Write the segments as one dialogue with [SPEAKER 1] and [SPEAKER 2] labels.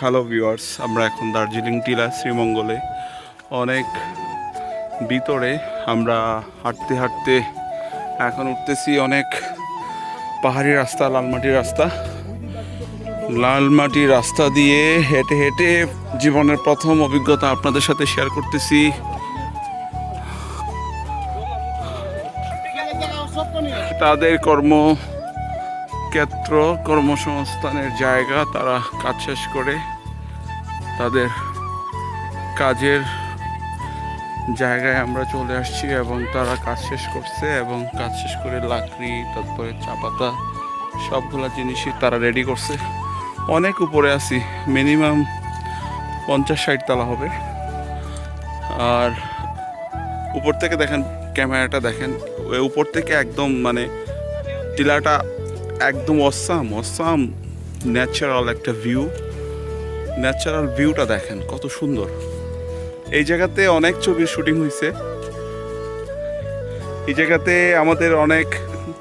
[SPEAKER 1] Hello viewers আমরা এখন দার্জিলিং টিলা, শ্রীমঙ্গলে। অনেক ভিতরে আমরা হাঁটতে হাঁটতে এখন উঠতেছি অনেক পাহাড়ি রাস্তা লালমাটির রাস্তা। লালমাটি রাস্তা দিয়ে হেঁটে হেঁটে জীবনের প্রথম অভিজ্ঞতা আপনাদের সাথে শেয়ার করতেছি। তাদের কর্ম ক্ষেত্র, কর্মসংস্থানের জায়গা তারা কাজ শেষ করে তাদের কাজের জায়গায় আমরা চলে আসছি এবং তারা কাজ শেষ করছে এবং কাজ শেষ করে লাকড়ি, তারপরে চা পাতা সবগুলা জিনিসই তারা রেডি করছে। অনেক উপরে আছি মিনিমাম পঞ্চাশ ষাট তলা হবে। আর উপর থেকে দেখেন, ক্যামেরাটা দেখেন উপর থেকে একদম মানে টিলাটা একদম অসাম অসাম ন্যাচারাল একটা ভিউ ন্যাচারাল ভিউটা দেখেন, কত সুন্দর। এই জায়গাতে অনেক ছবির শুটিং হয়েছে এই জায়গাতে আমাদের অনেক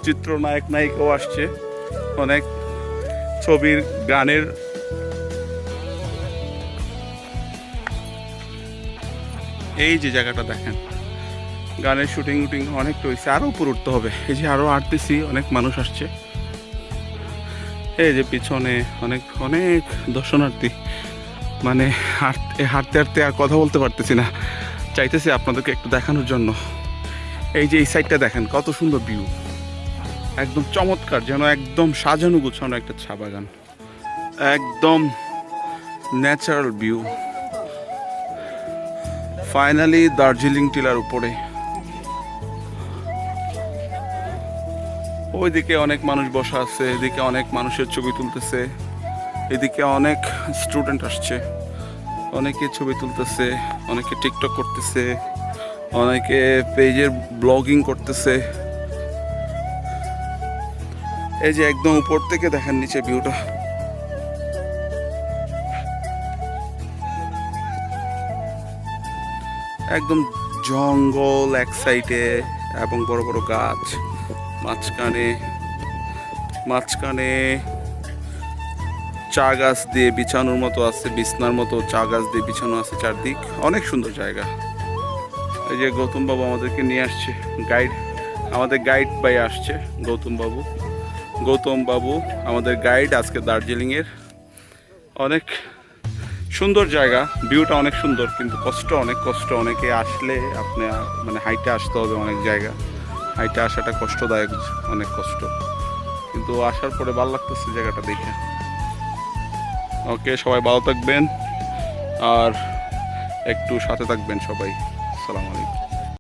[SPEAKER 1] চিত্রনায়ক, নায়িকাও আসছে। অনেক ছবির গানের এই যে জায়গাটা দেখেন, গানের শুটিং উটিং অনেক রয়েছে। আরও উপর উঠতে হবে। এই যে আরও আটতেছি অনেক মানুষ আসছে। এই যে পিছনে অনেক অনেক দর্শনার্থী। মানে হাঁটতে হাঁটতে হাঁটতে আর কথা বলতে পারতেছি না। চাইতেছি আপনাদেরকে একটু দেখানোর জন্য। এই যে এই সাইডটা দেখেন, কত সুন্দর ভিউ একদম চমৎকার, যেন একদম সাজানো গুছানো একটা চা বাগান। একদম ন্যাচারাল ভিউ ফাইনালি দার্জিলিং টিলার উপরে। ওইদিকে অনেক মানুষ বসা আছে, এদিকে অনেক মানুষের ছবি তুলতেছে, এদিকে অনেক স্টুডেন্ট আসছে, অনেকে ছবি তুলতেছে, অনেকে টিকটক করতেছে, অনেকে পেজের ব্লগিং করতেছে। এই যে একদম উপর থেকে দেখেন নিচে ভিউটা একদম জঙ্গল এক সাইডে এবং বড় বড় গাছ। মাঝখানে মাঝখানে চা গাছ দিয়ে বিছানোর মতো আছে, বিছনার মতো চা গাছ দিয়ে বিছানো আছে চারদিক। অনেক সুন্দর জায়গা। এই যে গৌতম বাবু আমাদেরকে নিয়ে আসছে গাইড আমাদের গাইড ভাই আসছে, গৌতম বাবু। গৌতম বাবু আমাদের গাইড আজকে দার্জিলিংয়ের। অনেক সুন্দর জায়গা ভিউটা অনেক সুন্দর, কিন্তু কষ্ট, অনেক কষ্ট, অনেকে আসলে আপনি মানে হাইটে আসতে হবে অনেক জায়গা। হাইটে আসাটা কষ্টদায়ক, অনেক কষ্ট। কিন্তু আসার পরে ভালো লাগতেছে জায়গাটা দেখে। ওকে, সবাই ভালো থাকবেন। আর একটু সাথে থাকবেন সবাই। সালাম আলাইকুম।